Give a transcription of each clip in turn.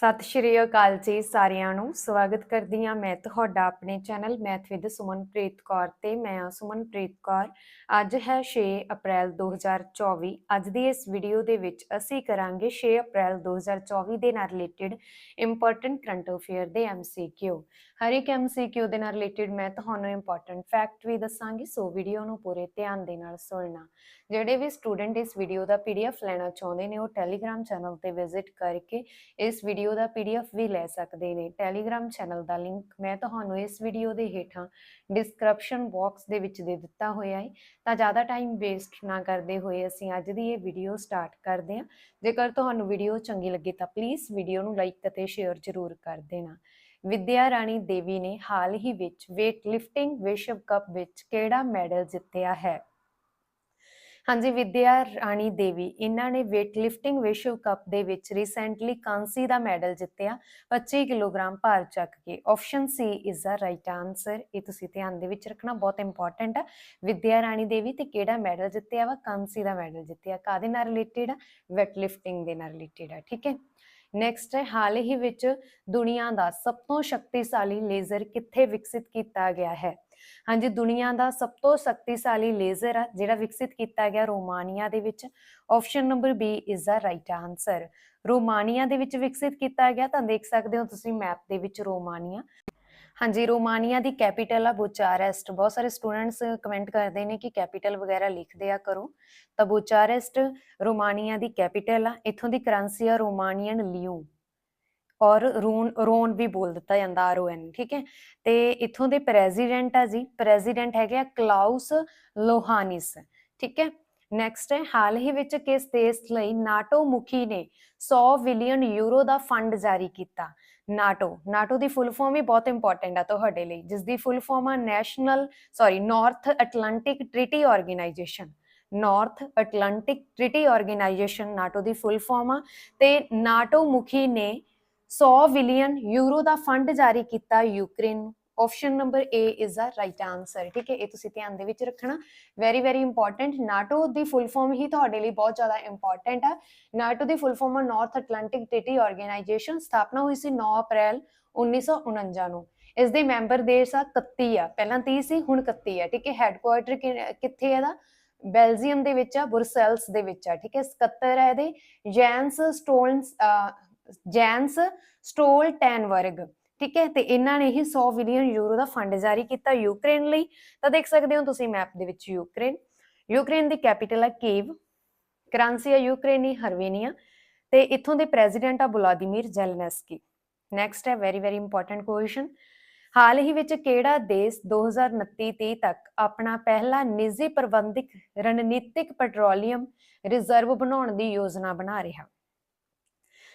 ਸਤਿ ਸ਼੍ਰੀ ਅਕਾਲ ਜੀ ਸਾਰਿਆਂ ਨੂੰ। ਸਵਾਗਤ ਕਰਦੀ ਹਾਂ ਮੈਂ ਤੁਹਾਡਾ ਆਪਣੇ channel math with Sumanpreet Kaur ਤੇ। ਮੈਂ ਹਾਂ ਸੁਮਨਪ੍ਰੀਤ ਕੌਰ। ਅੱਜ ਹੈ 6 ਅਪ੍ਰੈਲ 2024 ਅੱਜ ਦੀ ਇਸ ਵੀਡੀਓ ਦੇ ਵਿੱਚ ਅਸੀਂ ਕਰਾਂਗੇ 6 ਅਪ੍ਰੈਲ 2024 ਦੇ ਨਾਲ ਰਿਲੇਟਡ ਇੰਪੋਰਟੈਂਟ ਕਰੰਟ ਅਫੇਅਰ ਦੇ ਐਮਸੀਕਿਊ ਹਰ ਇੱਕ ਐਮਸੀਕਿਊ ਦੇ ਨਾਲ ਰਿਲੇਟਡ ਮੈਂ ਤੁਹਾਨੂੰ ਇੰਪੋਰਟੈਂਟ ਫੈਕਟ ਵੀ ਦੱਸਾਂਗੀ, ਸੋ ਵੀਡੀਓ ਨੂੰ ਪੂਰੇ ਧਿਆਨ ਦੇ ਨਾਲ ਸੁਣਨਾ। ਜਿਹੜੇ ਵੀ ਸਟੂਡੈਂਟ ਇਸ ਵੀਡੀਓ ਦਾ ਪੀਡੀਐਫ ਲੈਣਾ ਚਾਹੁੰਦੇ ਨੇ, ਉਹ ਟੈਲੀਗ੍ਰam ਚੈਨਲ ਤੇ ਵਿਜ਼ਿਟ ਕਰਕੇ ਇਸ ਵੀਡੀਓ ਦਾ ਪੀਡੀਐਫ ਵੀ ਲੈ ਸਕਦੇ ਨੇ ਟੈਲੀਗ੍ਰam ਚੈਨਲ ਦਾ ਲਿੰਕ ਮੈਂ ਤੁਹਾਨੂੰ ਇਸ ਵੀਡੀਓ ਦੇ ਹੇਠਾਂ ਡਿਸਕ੍ਰਿਪਸ਼ਨ ਬਾਕਸ ਦੇ ਵਿੱਚ ਦੇ ਦਿੱਤਾ ਹੋਇਆ ਹੈ ਤਾਂ ਜ਼ਿਆਦਾ ਟਾਈਮ ਵੇਸਟ ਨਾ ਕਰਦੇ ਹੋਏ ਅਸੀਂ ਅੱਜ ਦੀ ਇਹ ਵੀਡੀਓ ਸਟਾਰਟ ਕਰਦੇ ਹਾਂ। ਜੇਕਰ ਤੁਹਾਨੂੰ ਵੀਡੀਓ ਚੰਗੀ ਲੱਗੇ ਤਾਂ ਪਲੀਜ਼ ਵੀਡੀਓ ਨੂੰ ਲਾਈਕ ਅਤੇ ਸ਼ੇਅਰ ਜ਼ਰੂਰ ਕਰ ਦੇਣਾ। ਵਿਦਿਆ ਰਾਣੀ ਦੇਵੀ ਨੇ ਹਾਲ ਹੀ ਵਿੱਚ weight lifting ਵਿਸ਼ਵ ਕੱਪ ਵਿੱਚ ਕਿਹੜਾ ਮੈਡਲ ਜਿੱਤਿਆ ਹੈ? ਹਾਂਜੀ, ਵਿਦਿਆ ਰਾਣੀ ਦੇਵੀ, ਇਹਨਾਂ ਨੇ weight lifting ਵਿਸ਼ਵ ਕੱਪ ਦੇ ਵਿੱਚ ਰੀਸੈਂਟਲੀ ਕਾਂਸੀ ਦਾ ਮੈਡਲ ਜਿੱਤਿਆ 25 ਕਿਲੋਗ੍ਰਾਮ ਭਾਰ ਚੱਕ ਕੇ। Option C is the right answer ਇਹ ਤੁਸੀਂ ਧਿਆਨ ਦੇ ਵਿੱਚ ਰੱਖਣਾ ਬਹੁਤ ਇੰਪੋਰਟੈਂਟ ਆ। ਵਿਦਿਆ ਰਾਣੀ ਦੇਵੀ, ਤੇ ਕਿਹੜਾ ਮੈਡਲ ਜਿੱਤਿਆ ਵਾ? ਕਾਂਸੀ ਦਾ ਮੈਡਲ ਜਿੱਤਿਆ। ਕਾਦੇ ਨਾਲ ਰਿਲੇਟਡ ਆ? weight lifting ਦੇ ਨਾਲ ਰਿਲੇਟਡ ਆ, ਠੀਕ ਹੈ? ਨੈਕਸਟ ਹੈ, ਹਾਲ ਹੀ ਵਿੱਚ ਦੁਨੀਆ ਦਾ ਸਭ ਤੋਂ ਸ਼ਕਤੀਸ਼ਾਲੀ ਲੇਜ਼ਰ ਕਿੱਥੇ ਵਿਕਸਿਤ ਕੀਤਾ ਗਿਆ ਹੈ? ਹਾਂਜੀ, ਦੁਨੀਆ ਦਾ ਸਭ ਤੋਂ ਸ਼ਕਤੀਸ਼ਾਲੀ ਲੇਜ਼ਰ ਆ, ਜਿਹੜਾ ਵਿਕਸਿਤ ਕੀਤਾ ਗਿਆ ਰੋਮਾਨੀਆ ਦੇ ਵਿੱਚ। Option number B is the right answer Romania ਦੇ ਵਿੱਚ ਵਿਕਸਿਤ ਕੀਤਾ ਗਿਆ, ਤਾਂ ਦੇਖ ਸਕਦੇ ਹੋ ਤੁਸੀਂ ਮੈਪ ਦੇ ਵਿੱਚ ਰੋਮਾਨੀਆ। ਹਾਂਜੀ, ਰੋਮਾਨੀਆ ਦੀ ਕੈਪੀਟਲ ਆ ਬੁਚਾਰੈਸਟ। ਬਹੁਤ ਸਾਰੇ ਸਟੂਡੈਂਟਸ ਕਮੈਂਟ ਕਰਦੇ ਨੇ ਕਿ ਕੈਪੀਟਲ ਵਗੈਰਾ ਲਿਖ ਦਿਆ ਕਰੋ ਤਾਂ ਬੁਚਾਰੈਸਟ ਰੋਮਾਨੀਆ ਦੀ ਕੈਪੀਟਲ ਆ। ਇੱਥੋਂ ਦੀ ਕਰੰਸੀ ਆ ਰੋਮਾਨੀਅਨ ਲਿਊ। ਔਰ ਰੂਨ, ਰੋਨ ਵੀ ਬੋਲ ਦਿੱਤਾ ਜਾਂਦਾ ਆਰ ਓ ਐਨ, ਠੀਕ ਹੈ? ਤੇ ਇੱਥੋਂ ਦੇ ਪ੍ਰੈਜ਼ੀਡੈਂਟ ਆ ਜੀ। ਪ੍ਰੈਜ਼ੀਡੈਂਟ ਹੈਗੇ ਆ ਕਲਾਉਸ ਲੋਹਾਨਿਸ, ਠੀਕ ਹੈ? ਨੈਕਸਟ ਹੈ, ਹਾਲ ਹੀ ਵਿੱਚ ਕਿਸ ਦੇਸ਼ ਲਈ ਨਾਟੋ ਮੁਖੀ ਨੇ 100 ਬਿਲੀਅਨ ਯੂਰੋ ਦਾ ਫੰਡ ਜਾਰੀ ਕੀਤਾ? ਨਾਟੋ ਨਾਟੋ ਦੀ ਫੁੱਲ ਫਾਰਮ ਵੀ ਬਹੁਤ ਇੰਪੋਰਟੈਂਟ ਆ ਤੁਹਾਡੇ ਲਈ ਜਿਸ ਦੀ ਫੁੱਲ ਫਾਰਮ ਆ national sorry North Atlantic Treaty Organisation North Atlantic Treaty Organisation NATO ਦੀ ਫੁੱਲ ਫਾਰਮ ਆ, ਤੇ ਨਾਟੋ ਮੁਖੀ ਨੇ 100 ਬਿਲੀਅਨ ਯੂਰੋ ਦਾ ਫੰਡ ਜਾਰੀ ਕੀਤਾ ਯੂਕਰੇਨ ਨੂੰ। Option number A is the right answer ਠੀਕ ਹੈ? ਇਹ ਤੁਸੀਂ ਧਿਆਨ ਦੇ ਵਿੱਚ ਰੱਖਣਾ। ਵੈਰੀ ਵੈਰੀ ਇੰਪੋਰਟੈਂਟ ਨਾਟੋ ਦੀ ਫੁੱਲ ਫਾਰਮ ਹੀ ਤੁਹਾਡੇ ਲਈ ਬਹੁਤ ਜ਼ਿਆਦਾ ਇੰਪੋਰਟੈਂਟ ਆ। ਨਾਟੋ ਦੀ ਫੁੱਲ ਫਾਰਮ ਹੈ ਨਾਰਥ ਐਟਲਾਂਟਿਕ ਟ੍ਰੀਟੀ ਆਰਗੇਨਾਈਜੇਸ਼ਨ ਸਥਾਪਨਾ ਹੋਈ ਸੀ 9 ਅਪ੍ਰੈਲ 1949 ਨੂੰ। ਇਸ ਦੇ ਮੈਂਬਰ ਦੇਸ਼ ਆ 31 ਆ। ਪਹਿਲਾਂ 30 ਸੀ, ਹੁਣ 31 ਆ, ਠੀਕ ਹੈ? ਹੈੱਡਕੁਆਰਟਰ ਕਿੱਥੇ ਹੈ ਇਹਦਾ? ਬੈਲਜੀਅਮ ਦੇ ਵਿੱਚ ਆ ਬੁਰਸੈਲਸ ਦੇ ਵਿੱਚ ਆ, ਠੀਕ ਹੈ? ਸਕੱਤਰ ਹੈ ਇਹਦੇ। Jens Stoltenberg Jens Stoltenberg ਠੀਕ ਹੈ? ਤੇ ਇਹਨਾਂ ਨੇ ਹੀ 100 ਬਿਲੀਅਨ ਯੂਰੋ ਦਾ ਫੰਡ ਜਾਰੀ ਕੀਤਾ ਯੂਕਰੇਨ ਲਈ। ਤਾਂ ਦੇਖ ਸਕਦੇ ਹੋ ਤੁਸੀਂ ਮੈਪ ਦੇ ਵਿੱਚ ਯੂਕਰੇਨ। ਯੂਕਰੇਨ ਦੀ ਕੈਪੀਟਲ ਹੈ ਕੀਵ। ਕਰੰਸੀ ਹੈ ਯੂਕਰੇਨੀ, ਹਰਵੇਨੀਆ। ਤੇ ਇੱਥੋਂ ਦੇ ਪ੍ਰੈਜ਼ੀਡੈਂਟ ਆ ਬੁਲਾਦੀਮੀਰ ਜ਼ੈਲਨਸਕੀ। ਨੈਕਸਟ ਹੈ ਵੈਰੀ ਵੈਰੀ ਇੰਪੋਰਟੈਂਟ ਕੁਐਸਚਨ ਹਾਲ ਹੀ ਵਿੱਚ ਕਿਹੜਾ ਦੇਸ਼ 2029-30 ਤੱਕ ਆਪਣਾ ਪਹਿਲਾ ਨਿੱਜੀ ਪ੍ਰਬੰਧਿਕ ਰਣਨੀਤਿਕ ਪੈਟਰੋਲੀਅਮ ਰਿਜ਼ਰਵ ਬਣਾਉਣ ਦੀ ਯੋਜਨਾ ਬਣਾ ਰਿਹਾ?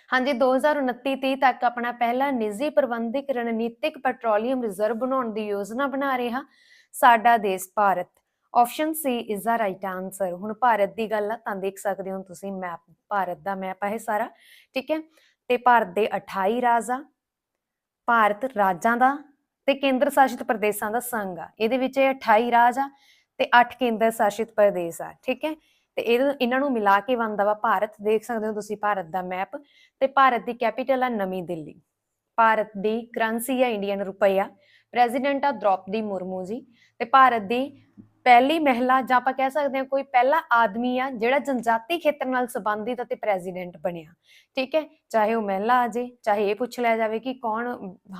ਹਾਂਜੀ 2029-30 ਤੱਕ ਆਪਣਾ ਪਹਿਲਾ ਨਿੱਜੀ ਪ੍ਰਬੰਧਿਕ ਰਣਨੀਤਿਕ ਪੈਟਰੋਲੀਅਮ ਰਿਜ਼ਰਵ ਬਣਾਉਣ ਦੀ ਯੋਜਨਾ ਬਣਾ ਰਿਹਾ ਸਾਡਾ ਦੇਸ਼ Bharat. Option C is the right answer ਹੁਣ ਭਾਰਤ ਦੀ ਗੱਲ ਆ, ਤਾਂ ਦੇਖ ਸਕਦੇ ਹੋ ਤੁਸੀਂ ਮੈਪ ਭਾਰਤ ਦਾ ਮੈਪ ਆ ਇਹ ਸਾਰਾ, ਠੀਕ ਹੈ? ਤੇ ਭਾਰਤ ਦੇ 28 ਰਾਜ ਆ। ਭਾਰਤ ਰਾਜਾਂ ਦਾ ਤੇ ਕੇਂਦਰ ਸ਼ਾਸਿਤ ਪ੍ਰਦੇਸ਼ਾਂ ਦਾ ਸੰਘ ਆ। ਇਹਦੇ ਵਿੱਚ ਇਹ 28 ਰਾਜ ਆ ਤੇ 8 ਕੇਂਦਰ ਸ਼ਾਸਿਤ ਪ੍ਰਦੇਸ਼ ਆ, ਠੀਕ ਹੈ? ਤੇ ਇਹ ਇਹਨਾਂ ਨੂੰ ਮਿਲਾ ਕੇ ਬਣਦਾ ਵਾ ਭਾਰਤ, ਦੇਖ ਸਕਦੇ ਹੋ ਤੁਸੀਂ ਭਾਰਤ ਦਾ ਮੈਪ ਤੇ ਭਾਰਤ ਦੀ ਕੈਪੀਟਲ ਆ ਨਵੀਂ ਦਿੱਲੀ। ਭਾਰਤ ਦੀ ਕਰੰਸੀ ਆ ਇੰਡੀਅਨ ਰੁਪਈਆ ਪ੍ਰੈਜ਼ੀਡੈਂਟ ਆ ਦ੍ਰੋਪਦੀ ਮੁਰਮੂ ਜੀ ਤੇ ਭਾਰਤ ਦੀ ਪਹਿਲੀ ਮਹਿਲਾ ਜਾਂ ਆਪਾਂ ਕਹਿ ਸਕਦੇ ਹਾਂ ਕੋਈ ਪਹਿਲਾ ਆਦਮੀ ਆ ਜਿਹੜਾ ਜਨਜਾਤੀ ਖੇਤਰ ਨਾਲ ਸੰਬੰਧਿਤ ਅਤੇ ਪ੍ਰੈਜ਼ੀਡੈਂਟ ਬਣਿਆ, ਠੀਕ ਹੈ? ਚਾਹੇ ਉਹ ਮਹਿਲਾ ਆ ਜੇ, ਚਾਹੇ ਇਹ ਪੁੱਛ ਲਿਆ ਜਾਵੇ ਕਿ ਕੌਣ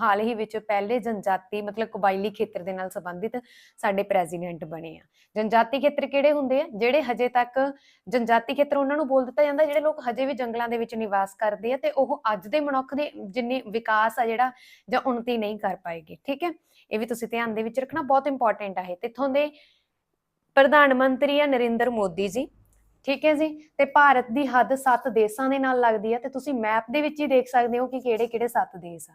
ਹਾਲ ਹੀ ਵਿੱਚ ਪਹਿਲੇ ਜਨਜਾਤੀ ਮਤਲਬ ਕਬਾਇਲੀ ਖੇਤਰ ਦੇ ਨਾਲ ਸੰਬੰਧਿਤ ਸਾਡੇ ਪ੍ਰੈਜ਼ੀਡੈਂਟ ਬਣੇ ਆ। ਜਨਜਾਤੀ ਖੇਤਰ ਕਿਹੜੇ ਹੁੰਦੇ ਆ? ਜਿਹੜੇ ਹਜੇ ਤੱਕ ਜਨਜਾਤੀ ਖੇਤਰ ਉਹਨਾਂ ਨੂੰ ਬੋਲ ਦਿੱਤਾ ਜਾਂਦਾ, ਜਿਹੜੇ ਲੋਕ ਹਜੇ ਵੀ ਜੰਗਲਾਂ ਦੇ ਵਿੱਚ ਨਿਵਾਸ ਕਰਦੇ ਆ ਤੇ ਉਹ ਅੱਜ ਦੇ ਮਨੁੱਖ ਦੇ ਜਿੰਨੇ ਵਿਕਾਸ ਆ ਜਿਹੜਾ ਜਾਂ ਉન્નਤੀ ਨਹੀਂ ਕਰ ਪਾਏਗੇ, ਠੀਕ ਹੈ? ਇਹ ਵੀ ਤੁਸੀਂ ਧਿਆਨ ਦੇ ਵਿੱਚ ਰੱਖਣਾ, ਬਹੁਤ ਇੰਪੋਰਟੈਂਟ ਆ ਇਹ। ਤੇ ਇਥੋਂ ਦੇ ਪ੍ਰਧਾਨ ਮੰਤਰੀ ਆ ਨਰਿੰਦਰ ਮੋਦੀ ਜੀ। ਠੀਕ ਹੈ ਜੀ? ਤੇ ਭਾਰਤ ਦੀ ਹੱਦ 7 ਦੇਸ਼ਾਂ ਦੇ ਨਾਲ ਲੱਗਦੀ ਹੈ ਤੇ ਤੁਸੀਂ ਮੈਪ ਦੇ ਵਿੱਚ ਹੀ ਦੇਖ ਸਕਦੇ ਹੋ ਕਿ ਕਿਹੜੇ-ਕਿਹੜੇ 7 ਦੇਸ਼ ਆ।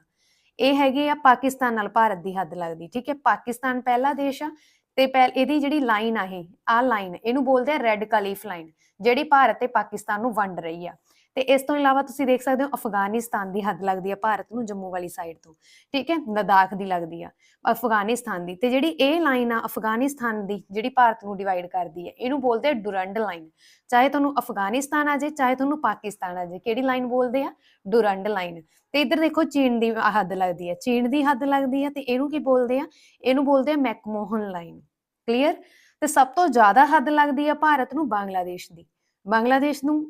ਇਹ ਹੈਗੇ ਆ ਪਾਕਿਸਤਾਨ ਨਾਲ ਭਾਰਤ ਦੀ ਹੱਦ ਲੱਗਦੀ। ਠੀਕ ਹੈ? ਪਾਕਿਸਤਾਨ ਪਹਿਲਾ ਦੇਸ਼ ਆ ਤੇ ਪਹਿਲ ਇਹਦੀ ਜਿਹੜੀ ਲਾਈਨ ਆ ਇਹ ਆ ਲਾਈਨ, ਇਹਨੂੰ ਬੋਲਦੇ ਆ ਰੈੱਡ ਕਲੀਫ ਲਾਈਨ, ਜਿਹੜੀ ਭਾਰਤ ਤੇ ਪਾਕਿਸਤਾਨ ਨੂੰ ਵੰਡ ਰਹੀ ਆ। ਤੇ ਇਸ ਤੋਂ ਇਲਾਵਾ ਤੁਸੀਂ ਦੇਖ ਸਕਦੇ ਹੋ ਅਫਗਾਨਿਸਤਾਨ ਦੀ ਹੱਦ ਲੱਗਦੀ ਹੈ ਭਾਰਤ ਨੂੰ ਜੰਮੂ ਵਾਲੀ ਸਾਈਡ ਤੋਂ, ਠੀਕ ਹੈ? ਲਦਾਖ ਦੀ ਲੱਗਦੀ ਆ ਅਫਗਾਨਿਸਤਾਨ ਦੀ ਤੇ ਜਿਹੜੀ ਇਹ ਲਾਈਨ ਆ ਅਫਗਾਨਿਸਤਾਨ ਦੀ ਜਿਹੜੀ ਭਾਰਤ ਨੂੰ ਡਿਵਾਈਡ ਕਰਦੀ ਹੈ ਇਹਨੂੰ ਬੋਲਦੇ ਆ ਡੁਰੰਡ ਲਾਈਨ ਚਾਹੇ ਤੁਹਾਨੂੰ ਅਫਗਾਨਿਸਤਾਨ ਆ ਜੇ, ਚਾਹੇ ਤੁਹਾਨੂੰ ਪਾਕਿਸਤਾਨ ਆ ਜੇ, ਕਿਹੜੀ ਲਾਈਨ ਬੋਲਦੇ ਆ? ਡੁਰੰਡ ਲਾਈਨ ਤੇ ਇੱਧਰ ਦੇਖੋ ਚੀਨ ਦੀ ਹੱਦ ਲੱਗਦੀ ਹੈ ਚੀਨ ਦੀ ਹੱਦ ਲੱਗਦੀ ਹੈ ਤੇ ਇਹਨੂੰ ਕੀ ਬੋਲਦੇ ਆ? ਇਹਨੂੰ ਬੋਲਦੇ ਆ ਮੈਕਮੋਹਨ ਲਾਈਨ ਕਲੀਅਰ ਤੇ ਸਭ ਤੋਂ ਜ਼ਿਆਦਾ ਹੱਦ ਲੱਗਦੀ ਹੈ ਭਾਰਤ ਨੂੰ ਬੰਗਲਾਦੇਸ਼ ਦੀ। ਬੰਗਲਾਦੇਸ਼ ਨੂੰ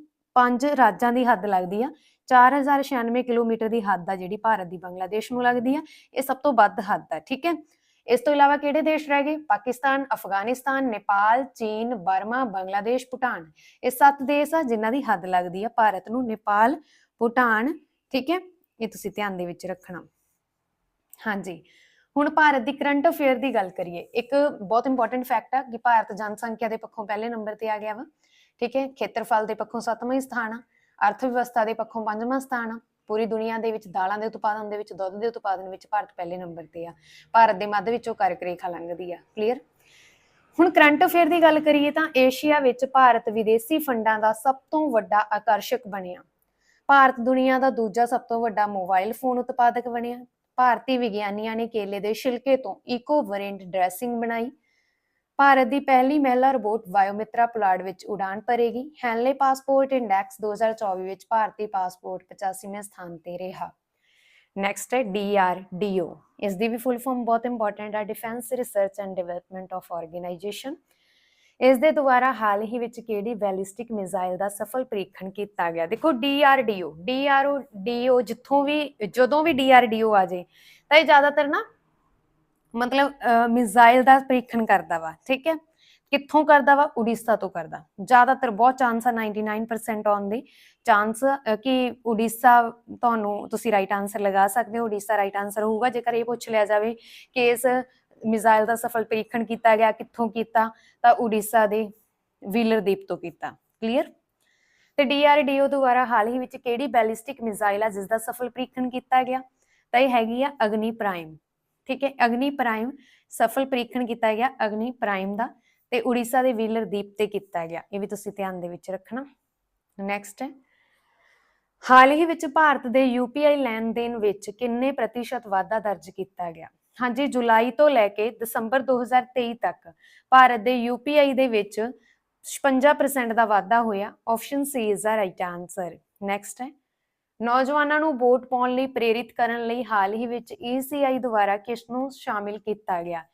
ਪੰਜ ਰਾਜਾਂ ਦੀ ਹੱਦ ਲੱਗਦੀ ਆ। 4096 ਕਿਲੋਮੀਟਰ ਦੀ ਹੱਦ ਆ ਜਿਹੜੀ ਭਾਰਤ ਦੀ ਬੰਗਲਾਦੇਸ਼ ਨੂੰ ਲੱਗਦੀ ਆ। ਇਹ ਸਭ ਤੋਂ ਵੱਧ ਹੱਦ ਆ, ਠੀਕ ਹੈ? ਇਸ ਤੋਂ ਇਲਾਵਾ ਕਿਹੜੇ ਦੇਸ਼ ਰਹਿ ਗਏ? ਪਾਕਿਸਤਾਨ, ਅਫਗਾਨਿਸਤਾਨ, ਨੇਪਾਲ, ਚੀਨ, ਬਰਮਾ, ਬੰਗਲਾਦੇਸ਼, ਭੂਟਾਨ। ਇਹ ਸੱਤ ਦੇਸ਼ ਆ ਜਿਨ੍ਹਾਂ ਦੀ ਹੱਦ ਲੱਗਦੀ ਆ ਭਾਰਤ ਨੂੰ, ਨੇਪਾਲ, ਭੂਟਾਨ, ਠੀਕ ਹੈ? ਇਹ ਤੁਸੀਂ ਧਿਆਨ ਦੇ ਵਿੱਚ ਰੱਖਣਾ। ਹਾਂਜੀ। ਹੁਣ ਭਾਰਤ ਦੀ ਕਰੰਟ ਅਫੇਅਰ ਦੀ ਗੱਲ ਕਰੀਏ। ਇੱਕ ਬਹੁਤ ਇੰਪੋਰਟੈਂਟ ਫੈਕਟ ਆ ਕਿ ਭਾਰਤ ਜਨਸੰਖਿਆ ਦੇ ਪੱਖੋਂ ਪਹਿਲੇ ਨੰਬਰ ਤੇ ਆ ਗਿਆ ਵਾ। ਠੀਕ ਹੈ? ਖੇਤਰਫਲ ਦੇ ਪੱਖੋਂ 7ਵਾਂ ਸਥਾਨ ਆ ਅਰਥ ਵਿਵਸਥਾ ਦੇ ਪੱਖੋਂ 5ਵਾਂ ਸਥਾਨ ਆ, ਪੂਰੀ ਦੁਨੀਆ ਦੇ ਵਿੱਚ ਦਾਲਾਂ ਦੇ ਉਤਪਾਦਨ ਦੇ ਵਿੱਚ, ਦੁੱਧ ਦੇ ਉਤਪਾਦਨ ਵਿੱਚ ਭਾਰਤ ਪਹਿਲੇ ਨੰਬਰ ਤੇ ਆ, ਭਾਰਤ ਦੇ ਮੱਧ ਵਿੱਚੋਂ ਕਰਕ ਰੇਖਾ ਲੰਘਦੀ ਆ ਕਲੀਅਰ ਹੁਣ ਕਰੰਟ ਅਫੇਅਰ ਦੀ ਗੱਲ ਕਰੀਏ ਤਾਂ ਏਸ਼ੀਆ ਵਿੱਚ ਭਾਰਤ ਵਿਦੇਸੀ ਫੰਡਾਂ ਦਾ ਸਭ ਤੋਂ ਵੱਡਾ ਆਕਰਸ਼ਕ ਬਣਿਆ। ਭਾਰਤ ਦੁਨੀਆ ਦਾ ਦੂਜਾ ਸਭ ਤੋਂ ਵੱਡਾ ਮੋਬਾਈਲ ਫੋਨ ਉਤਪਾਦਕ ਬਣਿਆ। ਭਾਰਤੀ ਵਿਗਿਆਨੀਆਂ ਨੇ ਕੇਲੇ ਦੇ ਛਿਲਕੇ ਤੋਂ ਇਕੋ ਵੇਰੀਐਂਟ ਡਰੈਸਿੰਗ ਬਣਾਈ। ਭਾਰਤ ਦੀ ਪਹਿਲੀ ਮਹਿਲਾ ਰੋਬੋਟ ਵਾਯੋਮਿਤਰਾ ਪੁਲਾੜ ਵਿੱਚ ਉਡਾਨ ਭਰੇਗੀ। ਹੈਨਲੇ ਪਾਸਪੋਰਟ ਇੰਡੈਕਸ 2024 ਵਿੱਚ ਭਾਰਤੀ ਪਾਸਪੋਰਟ 85ਵੇਂ ਸਥਾਨ ਤੇ ਰਿਹਾ। ਨੈਕਸਟ ਹੈ DRDO ਇਸ ਦੀ ਵੀ ਫੁੱਲ ਫਾਰਮ ਬਹੁਤ ਇੰਪੋਰਟੈਂਟ ਹੈ defence research and development of organisation ਇਸ ਦੇ ਦੁਆਰਾ ਹਾਲ ਹੀ ਵਿੱਚ ਕਿਹੜੀ ਬੈਲਿਸਟਿਕ ਮਿਜ਼ਾਈਲ ਦਾ ਸਫਲ ਪ੍ਰੀਖਣ ਕੀਤਾ ਗਿਆ? ਦੇਖੋ DRDO DRDO ਜਿੱਥੋਂ ਵੀ, ਜਦੋਂ ਵੀ DRDO ਆ ਜੇ ਤਾਂ ਇਹ ਜ਼ਿਆਦਾਤਰ ਨਾ ਮਤਲਬ ਮਿਜ਼ਾਈਲ ਦਾ ਪ੍ਰੀਖਣ ਕਰਦਾ ਵਾ, ਠੀਕ ਹੈ? ਕਿੱਥੋਂ ਕਰਦਾ ਵਾ? ਉੜੀਸਾ ਤੋਂ ਕਰਦਾ। ਜ਼ਿਆਦਾਤਰ ਬਹੁਤ ਚਾਂਸ ਆ 99% ਆਉਣ ਦੇ। ਚਾਂਸ ਕਿ ਉੜੀਸਾ ਤੁਹਾਨੂੰ ਤੁਸੀਂ ਰਾਈਟ ਆਨਸਰ ਲਗਾ ਸਕਦੇ ਹੋ। ਉੜੀਸਾ ਰਾਈਟ ਆਨਸਰ ਹੋਊਗਾ। ਜੇਕਰ ਇਹ ਪੁੱਛ ਲਿਆ ਜਾਵੇ ਕਿ ਇਸ ਮਿਜ਼ਾਈਲ ਦਾ ਸਫਲ ਪ੍ਰੀਖਣ ਕੀਤਾ ਗਿਆ, ਕਿੱਥੋਂ ਕੀਤਾ, ਤਾਂ ਉੜੀਸਾ ਦੇ ਵੀਲਰ ਦੀਪ ਤੋਂ ਕੀਤਾ। ਕਲੀਅਰ ਤੇ ਡੀਆਰਡੀਓ ਦੁਆਰਾ ਹਾਲ ਹੀ ਵਿੱਚ ਕਿਹੜੀ ਬੈਲਿਸਟਿਕ ਮਿਜ਼ਾਈਲ ਆ ਜਿਸ ਦਾ ਸਫਲ ਪ੍ਰੀਖਣ ਕੀਤਾ ਗਿਆ? ਤਾਂ ਇਹ ਹੈਗੀ ਆ ਅਗਨੀ ਪ੍ਰਾਈਮ ਠੀਕ ਹੈ, ਅਗਨੀ ਪ੍ਰਾਈਮ ਸਫਲ ਪ੍ਰੀਖਣ ਕੀਤਾ ਗਿਆ, ਅਗਨੀ ਪ੍ਰਾਈਮ ਦਾ, ਤੇ ਉੜੀਸਾ ਦੇ ਵੀਲਰ ਦੀਪ ਤੇ ਕੀਤਾ ਗਿਆ। ਇਹ ਵੀ ਤੁਸੀਂ ਧਿਆਨ ਦੇ ਵਿੱਚ ਰੱਖਣਾ। ਨੈਕਸਟ ਹੈ ਹਾਲ ਹੀ ਵਿੱਚ ਭਾਰਤ ਦੇ ਯੂਪੀਆਈ ਲੈਣ ਦੇਣ ਵਿੱਚ ਕਿੰਨੇ ਪ੍ਰਤੀਸ਼ਤ ਵਾਧਾ ਦਰਜ ਕੀਤਾ ਗਿਆ? ਹਾਂਜੀ, ਜੁਲਾਈ ਤੋਂ ਲੈ ਕੇ ਦਸੰਬਰ 2023 ਤੱਕ ਭਾਰਤ ਦੇ ਯੂਪੀਆਈ ਦੇ ਵਿੱਚ 56% ਦਾ ਵਾਧਾ ਹੋਇਆ। Option C is the right answer next ਹੈ ਨੌਜਵਾਨਾਂ ਨੂੰ ਵੋਟ ਪਾਉਣ ਲਈ ਪ੍ਰੇਰਿਤ ਕਰਨ ਲਈ ਹਾਲ ਹੀ ਵਿੱਚ ECI ਦੁਆਰਾ ਕਿਸ ਨੂੰ ਸ਼ਾਮਿਲ ਕੀਤਾ ਗਿਆ?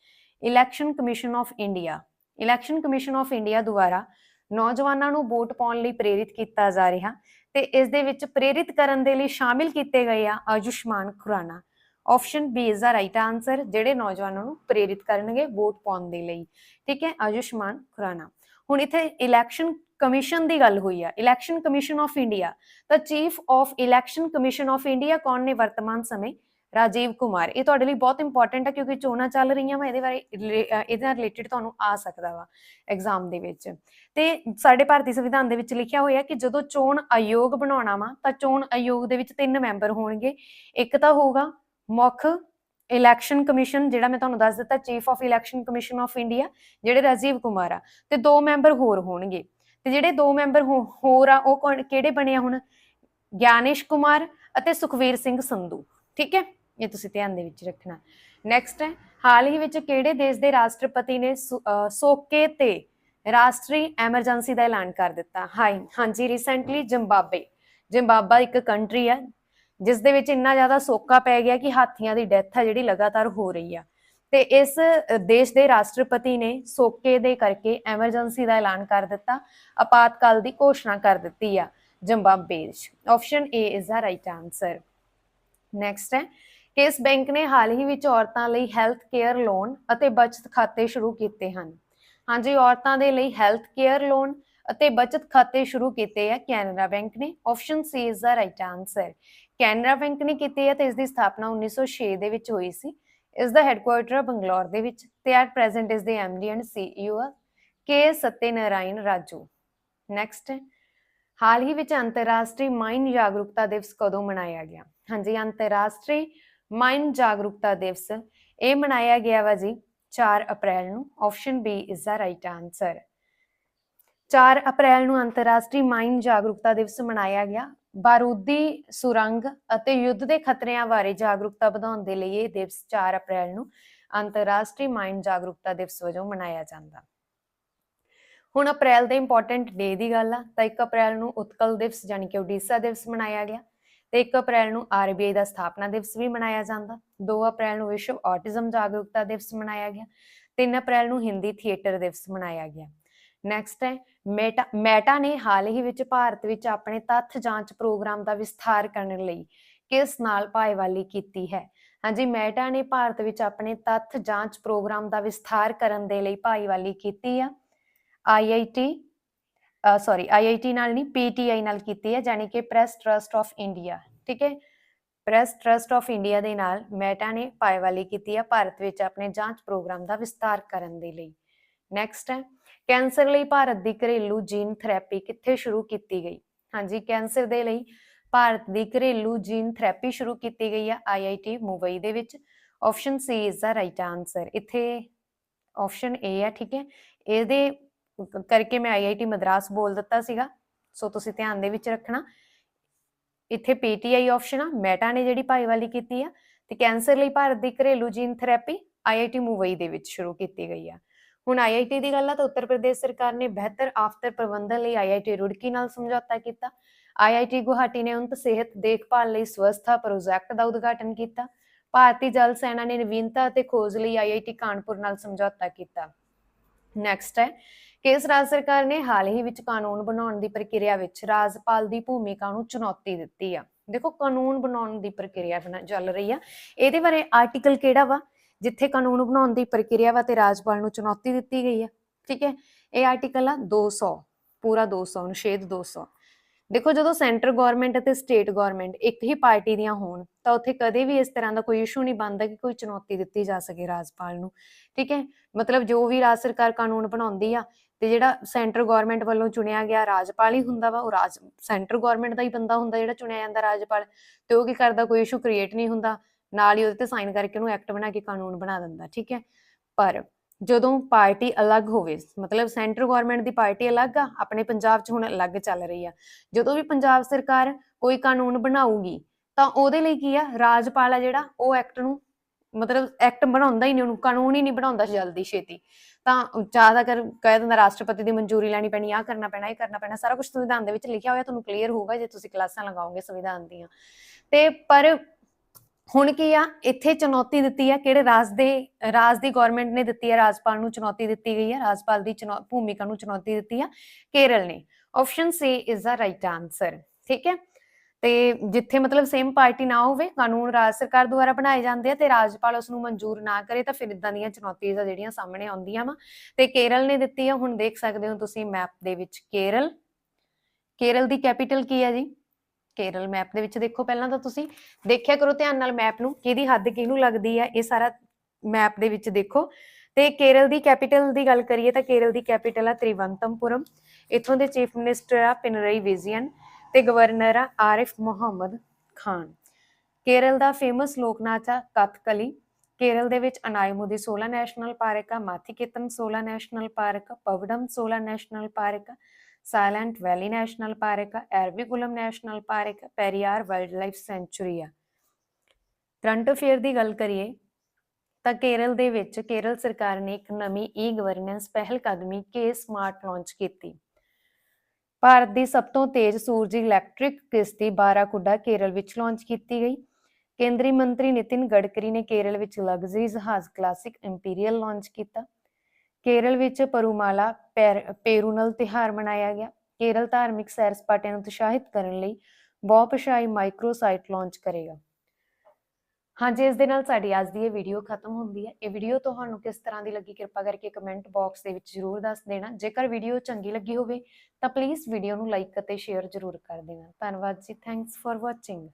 Election Commission of India Election Commission of India ਦੁਆਰਾ ਨੌਜਵਾਨਾਂ ਨੂੰ ਵੋਟ ਪਾਉਣ ਲਈ ਪ੍ਰੇਰਿਤ ਕੀਤਾ ਜਾ ਰਿਹਾ ਤੇ ਇਸ ਦੇ ਵਿੱਚ ਪ੍ਰੇਰਿਤ ਕਰਨ ਦੇ ਲਈ ਸ਼ਾਮਿਲ ਕੀਤੇ ਗਏ ਆ Ayushmann Khurrana. Option B is the right answer ਜਿਹੜੇ ਨੌਜਵਾਨਾਂ ਨੂੰ ਪ੍ਰੇਰਿਤ ਕਰਨਗੇ ਵੋਟ ਪਾਉਣ ਦੇ ਲਈ। ਠੀਕ ਹੈ, ਆਯੁਸ਼ਮਾਨ ਖੁਰਾਨਾ। ਹੁਣ ਇੱਥੇ ਇਲੈਕਸ਼ਨ ਕਮਿਸ਼ਨ ਦੀ ਗੱਲ ਹੋਈ ਆ, ਇਲੈਕਸ਼ਨ ਕਮਿਸ਼ਨ ਆਫ ਇੰਡੀਆ। ਤਾਂ chief of Election Commission of India ਕੌਣ ਨੇ ਵਰਤਮਾਨ ਸਮੇਂ? ਰਾਜੀਵ ਕੁਮਾਰ। ਇਹ ਤੁਹਾਡੇ ਲਈ ਬਹੁਤ ਇੰਪੋਰਟੈਂਟ ਹੈ ਕਿਉਂਕਿ ਚੋਣਾਂ ਚੱਲ ਰਹੀਆਂ ਵਾ, ਇਹਦੇ ਬਾਰੇ ਇਹਦੇ ਨਾਲ ਰਿਲੇਟਡ ਤੁਹਾਨੂੰ ਆ ਸਕਦਾ ਵਾ ਐਗਜ਼ਾਮ ਦੇ ਵਿੱਚ। ਤੇ ਸਾਡੇ ਭਾਰਤੀ ਸੰਵਿਧਾਨ ਦੇ ਵਿੱਚ ਲਿਖਿਆ ਹੋਇਆ ਕਿ ਜਦੋਂ ਚੋਣ ਆਯੋਗ ਬਣਾਉਣਾ ਵਾ, ਤਾਂ ਚੋਣ ਆਯੋਗ ਦੇ ਵਿੱਚ ਤਿੰਨ ਮੈਂਬਰ ਹੋਣਗੇ। ਇੱਕ ਤਾਂ ਹੋਊਗਾ ਮੁੱਖ ਇਲੈਕਸ਼ਨ ਕਮਿਸ਼ਨ, ਜਿਹੜਾ ਮੈਂ ਤੁਹਾਨੂੰ ਦੱਸ ਦਿੱਤਾ, chief of Election Commission of India, ਜਿਹੜੇ ਰਾਜੀਵ ਕੁਮਾਰ ਆ। ਤੇ ਦੋ ਮੈਂਬਰ ਹੋਰ ਹੋਣਗੇ। ਤੇ ਜਿਹੜੇ ਦੋ ਮੈਂਬਰ ਹੋਰ ਆ, ਉਹ ਕਿਹੜੇ ਬਣੇ ਆ ਹੁਣ? ਗਿਆਨੇਸ਼ ਕੁਮਾਰ ਅਤੇ ਸੁਖਵੀਰ ਸਿੰਘ ਸੰਧੂ। ਠੀਕ ਹੈ? ਇਹ ਤੁਸੀਂ ਧਿਆਨ ਦੇ ਵਿੱਚ ਰੱਖਣਾ। ਨੈਕਸਟ ਹੈ, ਹਾਲ ਹੀ ਵਿੱਚ ਕਿਹੜੇ ਦੇਸ਼ ਦੇ ਰਾਸ਼ਟਰਪਤੀ ਨੇ ਸੋਕੇ ਤੇ ਰਾਸ਼ਟਰੀ ਐਮਰਜੈਂਸੀ ਦਾ ਐਲਾਨ ਕਰ ਦਿੱਤਾ? ਹਾਈ, ਹਾਂਜੀ ਰੀਸੈਂਟਲੀ ਜ਼ਿੰਬਾਬਵੇ ਜ਼ਿੰਬਾਬਾ ਇੱਕ ਕੰਟਰੀ ਹੈ ਜਿਸ ਦੇ ਵਿੱਚ ਇੰਨਾ ਜ਼ਿਆਦਾ ਸੋਕਾ ਪੈ ਗਿਆ ਕਿ ਹਾਥੀਆਂ ਦੀ ਡੈਥ ਹੈ ਜਿਹੜੀ ਲਗਾਤਾਰ ਹੋ ਰਹੀ ਆ। ਤੇ ਇਸ ਦੇਸ਼ ਦੇ ਰਾਸ਼ਟਰਪਤੀ ਨੇ ਸੋਕੇ ਦੇ ਕਰਕੇ ਐਮਰਜੈਂਸੀ ਦਾ ਐਲਾਨ ਕਰ ਦਿੱਤਾ। ਆਪਾਤਕਾਲ ਦੀ ਘੋਸ਼ਣਾ ਕਰ ਦਿੱਤੀ ਆ ਜ਼ਿੰਬਾਬਵੇ ਵਿੱਚ। Option A is the right answer next ਹੈ ਕਿਸ ਬੈਂਕ ਨੇ ਹਾਲ ਹੀ ਵਿੱਚ ਔਰਤਾਂ ਲਈ ਹੈਲਥ ਕੇਅਰ ਲੋਨ ਅਤੇ ਬਚਤ ਖਾਤੇ ਸ਼ੁਰੂ ਕੀਤੇ ਹਨ। ਹਾਂਜੀ, ਔਰਤਾਂ ਦੇ ਲਈ ਹੈਲਥ ਕੇਅਰ ਲੋਨ ਅਤੇ ਬਚਤ ਖਾਤੇ ਸ਼ੁਰੂ ਕੀਤੇ ਆ ਕੈਨਰਾ ਬੈਂਕ ਨੇ। Option C is the right answer Canara bank ਨੇ ਕੀਤੀ ਹੈ ਤੇ ਇਸ ਦੀ ਸਥਾਪਨਾ 1906 ਦੇ ਵਿੱਚ ਹੋਈ ਸੀ। ਇਸ ਦਾ ਹੈੱਡਕੁਆਰਟਰ ਬੰਗਲੌਰ ਦੇ ਵਿੱਚ ਤੇ ਐਟ ਪ੍ਰੈਜ਼ੈਂਟ ਇਸ ਦੇ MD and CEO K Satya Narayana Raju. Next ਹਾਲ ਹੀ ਵਿੱਚ ਅੰਤਰਰਾਸ਼ਟਰੀ ਮਾਈਨ ਜਾਗਰੂਕਤਾ ਦਿਵਸ ਕਦੋਂ ਮਨਾਇਆ ਗਿਆ? ਹਾਂਜੀ, ਅੰਤਰਰਾਸ਼ਟਰੀ ਮਾਈਨ ਜਾਗਰੂਕਤਾ ਦਿਵਸ ਇਹ ਮਨਾਇਆ ਗਿਆ ਵਾ ਜੀ 4 ਅਪ੍ਰੈਲ ਨੂੰ। Option B is the right answer 4 April ਨੂੰ ਅੰਤਰਰਾਸ਼ਟਰੀ ਮਾਈਨ ਜਾਗਰੂਕਤਾ ਦਿਵਸ ਮਨਾਇਆ ਗਿਆ। ਬਾਰੂਦੀ ਸੁਰੰਗ ਅਤੇ ਯੁੱਧ ਦੇ ਖਤਰਿਆਂ ਬਾਰੇ ਜਾਗਰੂਕਤਾ ਵਧਾਉਣ ਦੇ ਲਈ ਇਹ ਦਿਵਸ 4 ਅਪ੍ਰੈਲ ਨੂੰ ਅੰਤਰਰਾਸ਼ਟਰੀ ਮਾਈਨ ਜਾਗਰੂਕਤਾ ਦਿਵਸ ਵਜੋਂ ਮਨਾਇਆ ਜਾਂਦਾ। ਹੁਣ ਅਪ੍ਰੈਲ ਦੇ ਇੰਪੋਰਟੈਂਟ ਡੇ ਦੀ ਗੱਲ ਆ, ਤਾਂ 1 ਅਪ੍ਰੈਲ ਨੂੰ ਉਤਕਲ ਦਿਵਸ ਯਾਨੀ ਕਿ ਓਡੀਸ਼ਾ ਦਿਵਸ ਮਨਾਇਆ ਗਿਆ ਤੇ 1 ਅਪ੍ਰੈਲ ਨੂੰ ਆਰਬੀਆਈ ਦਾ ਸਥਾਪਨਾ ਦਿਵਸ ਵੀ ਮਨਾਇਆ ਜਾਂਦਾ। 2 ਅਪ੍ਰੈਲ ਨੂੰ ਵਿਸ਼ਵ ਆਟਿਜ਼ਮ ਜਾਗਰੂਕਤਾ ਦਿਵਸ ਮਨਾਇਆ ਗਿਆ 3 ਅਪ੍ਰੈਲ ਨੂੰ ਹਿੰਦੀ ਥੀਏਟਰ ਦਿਵਸ ਮਨਾਇਆ ਗਿਆ। ਨੈਕਸਟ ਹੈ ਮੈਟਾ ਮੈਟਾ ਨੇ ਹਾਲ ਹੀ ਵਿੱਚ ਭਾਰਤ ਵਿੱਚ ਆਪਣੇ ਤੱਥ ਜਾਂਚ ਪ੍ਰੋਗਰਾਮ ਦਾ ਵਿਸਥਾਰ ਕਰਨ ਲਈ ਕਿਸ ਨਾਲ ਭਾਈਵਾਲੀ ਕੀਤੀ ਹੈ? ਹਾਂਜੀ ਮੈਟਾ ਨੇ ਭਾਰਤ ਵਿੱਚ ਆਪਣੇ ਤੱਥ ਜਾਂਚ ਪ੍ਰੋਗਰਾਮ ਦਾ ਵਿਸਥਾਰ ਕਰਨ ਦੇ ਲਈ ਭਾਈਵਾਲੀ ਕੀਤੀ ਆ। ਆਈਆਈਟੀ ਸੌਰੀ ਆਈਆਈਟੀ ਨਾਲ ਨਹੀਂ ਪੀਟੀਆਈ ਨਾਲ ਕੀਤੀ ਹੈ ਯਾਨੀ ਕਿ ਪ੍ਰੈਸ ਟਰਸਟ ਆਫ ਇੰਡੀਆ ਠੀਕ ਹੈ? ਪ੍ਰੈਸ ਟਰਸਟ ਆਫ ਇੰਡੀਆ ਦੇ ਨਾਲ ਮੈਟਾ ਨੇ ਭਾਈਵਾਲੀ ਕੀਤੀ ਹੈ ਭਾਰਤ ਵਿੱਚ ਆਪਣੇ ਜਾਂਚ ਪ੍ਰੋਗਰਾਮ ਦਾ ਵਿਸਤਾਰ ਕਰਨ ਦੇ ਲਈ। ਨੈਕਸਟ ਹੈ ਕੈਂਸਰ ਲਈ ਭਾਰਤ ਦੀ ਘਰੇਲੂ ਜੀਨ ਥੈਰੇਪੀ ਕਿੱਥੇ ਸ਼ੁਰੂ ਕੀਤੀ ਗਈ? ਹਾਂਜੀ, ਕੈਂਸਰ ਦੇ ਲਈ ਭਾਰਤ ਦੀ ਘਰੇਲੂ ਜੀਨ ਥੈਰੇਪੀ ਸ਼ੁਰੂ ਕੀਤੀ ਗਈ ਹੈ ਆਈਆਈਟੀ ਮੁੰਬਈ ਦੇ ਵਿੱਚ। Option C is the right answer ਇੱਥੇ ਆਪਸ਼ਨ ਏ ਹੈ ਠੀਕ ਹੈ? ਇਹਦੇ ਕਰਕੇ ਮੈਂ ਆਈਆਈਟੀ ਮਦਰਾਸ ਬੋਲ ਦਿੱਤਾ ਸੀਗਾ, ਸੋ ਤੁਸੀਂ ਧਿਆਨ ਦੇ ਵਿੱਚ ਰੱਖਣਾ। ਇੱਥੇ ਪੀਟੀਆਈ ਆਪਸ਼ਨ ਆ ਮੈਟਾ ਨੇ ਜਿਹੜੀ ਭਾਈਵਾਲੀ ਕੀਤੀ ਆ, ਤੇ ਕੈਂਸਰ ਲਈ ਭਾਰਤ ਦੀ ਘਰੇਲੂ ਜੀਨ ਥੈਰੇਪੀ ਆਈਆਈਟੀ ਮੁੰਬਈ ਦੇ ਵਿੱਚ ਸ਼ੁਰੂ ਕੀਤੀ ਗਈ ਆ। ਹੁਣ ਆਈਆਈਟੀ ਦੀ ਗੱਲ ਆ ਤਾਂ ਉੱਤਰ ਪ੍ਰਦੇਸ਼ ਸਰਕਾਰ ਨੇ ਬਿਹਤਰ ਆਫਤਰ ਪ੍ਰਬੰਧਨ ਲਈ ਆਈਆਈਟੀ ਰੁੜਕੀ ਨਾਲ ਸਮਝੌਤਾ ਕੀਤਾ। ਆਈਆਈਟੀ ਗੁਹਾਟੀ ਨੇ ਉਨਤ ਸਿਹਤ ਦੇਖਭਾਲ ਲਈ ਸਵਸਥਾ ਪ੍ਰੋਜੈਕਟ ਦਾ ਉਦਘਾਟਨ ਕੀਤਾ। ਭਾਰਤੀ ਜਲ ਸੈਨਾ ਨੇ ਨਵੀਨਤਾ ਅਤੇ ਖੋਜ ਲਈ ਆਈਆਈਟੀ ਕਾਨਪੁਰ ਨਾਲ ਸਮਝੌਤਾ ਕੀਤਾ। ਨੈਕਸਟ ਹੈ, ਕੇਸ ਰਾਜ ਸਰਕਾਰ ਨੇ ਹਾਲ ਹੀ ਵਿੱਚ ਕਾਨੂੰਨ ਬਣਾਉਣ ਦੀ ਪ੍ਰਕਿਰਿਆ ਵਿੱਚ ਰਾਜਪਾਲ ਦੀ ਭੂਮਿਕਾ ਨੂੰ ਚੁਣੌਤੀ ਦਿੱਤੀ ਆ। ਦੇਖੋ ਕਾਨੂੰਨ ਬਣਾਉਣ ਦੀ ਪ੍ਰਕਿਰਿਆ ਚੱਲ ਰਹੀ ਆ। ਇਹਦੇ ਬਾਰੇ ਆਰਟੀਕਲ ਕਿਹੜਾ ਵਾ? ਜਿੱਥੇ ਕਾਨੂੰਨ ਬਣਾਉਣ ਦੀ ਪ੍ਰਕਿਰਿਆ ਵਾ ਤੇ ਰਾਜਪਾਲ ਨੂੰ ਚੁਣੌਤੀ ਦਿੱਤੀ ਗਈ ਹੈ ਠੀਕ ਹੈ? ਇਹ ਆਰਟੀਕਲ ਆ 200 ਪੂਰਾ 200 ਅਨੁਛੇਦ 200 ਦੇਖੋ, ਜਦੋਂ ਸੈਂਟਰ ਗਵਰਨਮੈਂਟ ਅਤੇ ਸਟੇਟ ਗਵਰਨਮੈਂਟ ਇੱਕ ਹੀ ਪਾਰਟੀ ਦੀਆਂ ਹੋਣ, ਤਾਂ ਉੱਥੇ ਕਦੇ ਵੀ ਇਸ ਤਰ੍ਹਾਂ ਦਾ ਕੋਈ ਇਸ਼ੂ ਨਹੀਂ ਬਣਦਾ ਕਿ ਕੋਈ ਚੁਣੌਤੀ ਦਿੱਤੀ ਜਾ ਸਕੇ ਰਾਜਪਾਲ ਨੂੰ, ਠੀਕ ਹੈ? ਮਤਲਬ ਜੋ ਵੀ ਰਾਜ ਸਰਕਾਰ ਕਾਨੂੰਨ ਬਣਾਉਂਦੀ ਆ ਤੇ ਜਿਹੜਾ ਸੈਂਟਰ ਗਵਰਨਮੈਂਟ ਵੱਲੋਂ ਚੁਣਿਆ ਗਿਆ ਰਾਜਪਾਲ ਹੀ ਹੁੰਦਾ ਵਾ, ਉਹ ਰਾਜ ਸੈਂਟਰ ਗਵਰਨਮੈਂਟ ਦਾ ਹੀ ਬੰਦਾ ਹੁੰਦਾ ਜਿਹੜਾ ਚੁਣਿਆ ਜਾਂਦਾ ਰਾਜਪਾਲ, ਤੇ ਉਹ ਕੀ ਕਰਦਾ? ਕੋਈ ਇਸ਼ੂ ਕ੍ਰੀਏਟ ਨਹੀਂ ਹੁੰਦਾ। ਨਾਲ ਹੀ ਉਹਦੇ ਤੇ ਸਾਈਨ ਕਰਕੇ ਉਹਨੂੰ ਐਕਟ ਬਣਾ ਕੇ ਕਾਨੂੰਨ ਬਣਾ ਦਿੰਦਾ ਠੀਕ ਹੈ? ਪਰ ਜਦੋਂ ਪਾਰਟੀ ਅਲੱਗ ਹੋਵੇ ਮਤਲਬ ਸੈਂਟਰ ਗਵਰਨਮੈਂਟ ਦੀ ਪਾਰਟੀ ਅਲੱਗ ਆ ਆਪਣੇ ਪੰਜਾਬ 'ਚ ਹੁਣ ਅਲੱਗ ਚੱਲ ਰਹੀ ਆ ਜਦੋਂ ਵੀ ਪੰਜਾਬ ਸਰਕਾਰ ਕੋਈ ਕਾਨੂੰਨ ਬਣਾਊਗੀ ਤਾਂ ਉਹਦੇ ਲਈ ਕੀ ਆ ਰਾਜਪਾਲ ਆ ਜਿਹੜਾ ਉਹ ਐਕਟ ਨੂੰ ਮਤਲਬ ਐਕਟ ਬਣਾਉਂਦਾ ਹੀ ਨਹੀਂ ਉਹਨੂੰ ਕਾਨੂੰਨ ਹੀ ਨਹੀਂ ਬਣਾਉਂਦਾ ਜਲਦੀ ਛੇਤੀ। ਤਾਂ ਜ਼ਿਆਦਾ ਕਰ ਕਹਿ ਦਿੰਦਾ ਰਾਸ਼ਟਰਪਤੀ ਦੀ ਮਨਜ਼ੂਰੀ ਲੈਣੀ ਪੈਣੀ ਆ ਕਰਨਾ ਪੈਣਾ ਇਹ ਕਰਨਾ ਪੈਣਾ ਸਾਰਾ ਕੁਝ ਸੰਵਿਧਾਨ ਦੇ ਵਿੱਚ ਲਿਖਿਆ ਹੋਇਆ ਤੁਹਾਨੂੰ ਕਲੀਅਰ ਹੋਊਗਾ ਜੇ ਤੁਸੀਂ ਕਲਾਸਾਂ ਲਗਾਓਗੇ ਸੰਵਿਧਾਨ ਦੀਆਂ। ਤੇ ਪਰ ਹੁਣ ਕੀ ਆ? ਇੱਥੇ ਚੁਣੌਤੀ ਦਿੱਤੀ ਆ, ਕਿਹੜੇ ਰਾਜ ਦੇ, ਰਾਜ ਦੀ ਗਵਰਨਮੈਂਟ ਨੇ ਦਿੱਤੀ ਆ, ਰਾਜਪਾਲ ਨੂੰ ਚੁਣੌਤੀ ਦਿੱਤੀ ਗਈ ਆ, ਰਾਜਪਾਲ ਦੀ ਭੂਮਿਕਾ ਨੂੰ ਚੁਣੌਤੀ ਦਿੱਤੀ ਆ, ਕੇਰਲ ਨੇ। Option C is the right answer ਠੀਕ ਹੈ? ਤੇ ਜਿੱਥੇ ਮਤਲਬ ਸੇਮ ਪਾਰਟੀ ਨਾ ਹੋਵੇ, ਕਾਨੂੰਨ ਰਾਜ ਸਰਕਾਰ ਦੁਆਰਾ ਬਣਾਏ ਜਾਂਦੇ ਆ ਤੇ ਰਾਜਪਾਲ ਉਸ ਨੂੰ ਮਨਜ਼ੂਰ ਨਾ ਕਰੇ, ਤਾਂ ਫਿਰ ਇਦਾਂ ਦੀਆਂ ਚੁਣੌਤੀਆਂ ਜਿਹੜੀਆਂ ਸਾਹਮਣੇ ਆਉਂਦੀਆਂ ਵਾ। ਤੇ ਕੇਰਲ ਨੇ ਦਿੱਤੀ ਆ, ਹੁਣ ਦੇਖ ਸਕਦੇ ਹੋ ਤੁਸੀਂ ਮੈਪ ਦੇ ਵਿੱਚ ਕੇਰਲ। ਕੇਰਲ ਦੀ ਕੈਪੀਟਲ ਕੀ ਹੈ ਜੀ? ਕੇਰਲ ਮੈਪ ਦੇ ਵਿੱਚ ਦੇਖੋ ਪਹਿਲਾਂ ਤਾਂ ਤੁਸੀਂ ਦੇਖਿਆ ਕਰੋ ਧਿਆਨ ਨਾਲ ਮੈਪ ਨੂੰ, ਕਿਹਦੀ ਹੱਦ ਕਿਹਨੂੰ ਲੱਗਦੀ ਹੈ ਇਹ ਸਾਰਾ ਮੈਪ ਦੇ ਵਿੱਚ ਦੇਖੋ। ਤੇ ਕੇਰਲ ਦੀ ਕੈਪੀਟਲ ਦੀ ਗੱਲ ਕਰੀਏ ਤਾਂ ਕੇਰਲ ਦੀ ਕੈਪੀਟਲ ਆ ਤ੍ਰਿਵੰਤਮਪੁਰਮ, ਇਥੋਂ ਦੇ ਚੀਫ ਮਿਨਿਸਟਰ ਆ ਪਿਨਰਈ ਵਿਜੀਅਨ ਤੇ ਗਵਰਨਰ ਆ ਆਰਿਫ ਮੁਹੰਮਦ ਖਾਨ। ਕੇਰਲ ਦਾ ਫੇਮਸ ਲੋਕ ਨਾਚ ਆ ਕਥਕਲੀ, ਕੇਰਲ ਦੇ ਵਿੱਚ ਅਨਾਇਮੁਦੀ 16 ਨੈਸ਼ਨਲ ਪਾਰਕ ਆ, Mathikettan 16 national park ਪਵਡਮ 16 national park Silent Valley national park ਆ Eravikulam national park Periyar wild life sanctuary ਆ। ਕਰੰਟ ਅਫੇਅਰ ਦੀ ਗੱਲ ਕਰੀਏ, ਤਾਂ ਕੇਰਲ ਦੇ ਵਿੱਚ ਕੇਰਲ ਸਰਕਾਰ ਨੇ ਇੱਕ ਨਵੀਂ ਈ ਗਵਰਨੈਂਸ ਪਹਿਲ ਕਦਮੀ ਕੇ ਸਮਾਰਟ ਲਾਂਚ ਕੀਤੀ। ਭਾਰਤ ਦੀ ਸਭ ਤੋਂ ਤੇਜ਼ ਸੂਰਜੀ ਇਲੈਕਟ੍ਰਿਕ ਕਿਸ਼ਤੀ ਬਾਰਾਕੁਡਾ ਕੇਰਲ ਵਿੱਚ ਲਾਂਚ ਕੀਤੀ ਗਈ। ਕੇਂਦਰੀ ਮੰਤਰੀ ਨਿਤਿਨ ਗਡਕਰੀ ਨੇ ਕੇਰਲ ਵਿੱਚ ਲਗਜ਼ਰੀ ਜਹਾਜ਼ ਕਲਾਸਿਕ ਇੰਪੀਰੀਅਲ ਲਾਂਚ ਕੀਤਾ। ਕੇਰਲ ਵਿੱਚ ਪਰੂਮਾਲਾ ਪੈਰ- ਪੇਰੂਨਲ ਤਿਹਾਰ ਮਨਾਇਆ ਗਿਆ। ਕੇਰਲ ਧਾਰਮਿਕ ਸੈਰ ਸਪਾਟਿਆਂ ਨੂੰ ਉਤਸ਼ਾਹਿਤ ਕਰਨ ਲਈ ਬਹੁਪਛਾਈ ਮਾਈਕਰੋ ਸਾਈਟ ਲਾਂਚ ਕਰੇਗਾ। ਹਾਂਜੀ, ਇਸ ਦੇ ਨਾਲ ਸਾਡੀ ਅੱਜ ਦੀ ਇਹ ਵੀਡੀਓ ਖਤਮ ਹੁੰਦੀ ਹੈ। ਇਹ ਵੀਡੀਓ ਤੁਹਾਨੂੰ ਕਿਸ ਤਰ੍ਹਾਂ ਦੀ ਲੱਗੀ, ਕਿਰਪਾ ਕਰਕੇ ਕਮੈਂਟ ਬਾਕਸ ਦੇ ਵਿੱਚ ਜ਼ਰੂਰ ਦੱਸ ਦੇਣਾ। ਜੇਕਰ ਵੀਡੀਓ ਚੰਗੀ ਲੱਗੀ ਹੋਵੇ, ਤਾਂ ਪਲੀਜ਼ ਵੀਡੀਓ ਨੂੰ ਲਾਈਕ ਅਤੇ ਸ਼ੇਅਰ ਜ਼ਰੂਰ ਕਰ ਦੇਣਾ। ਧੰਨਵਾਦ ਜੀ। Thanks for watching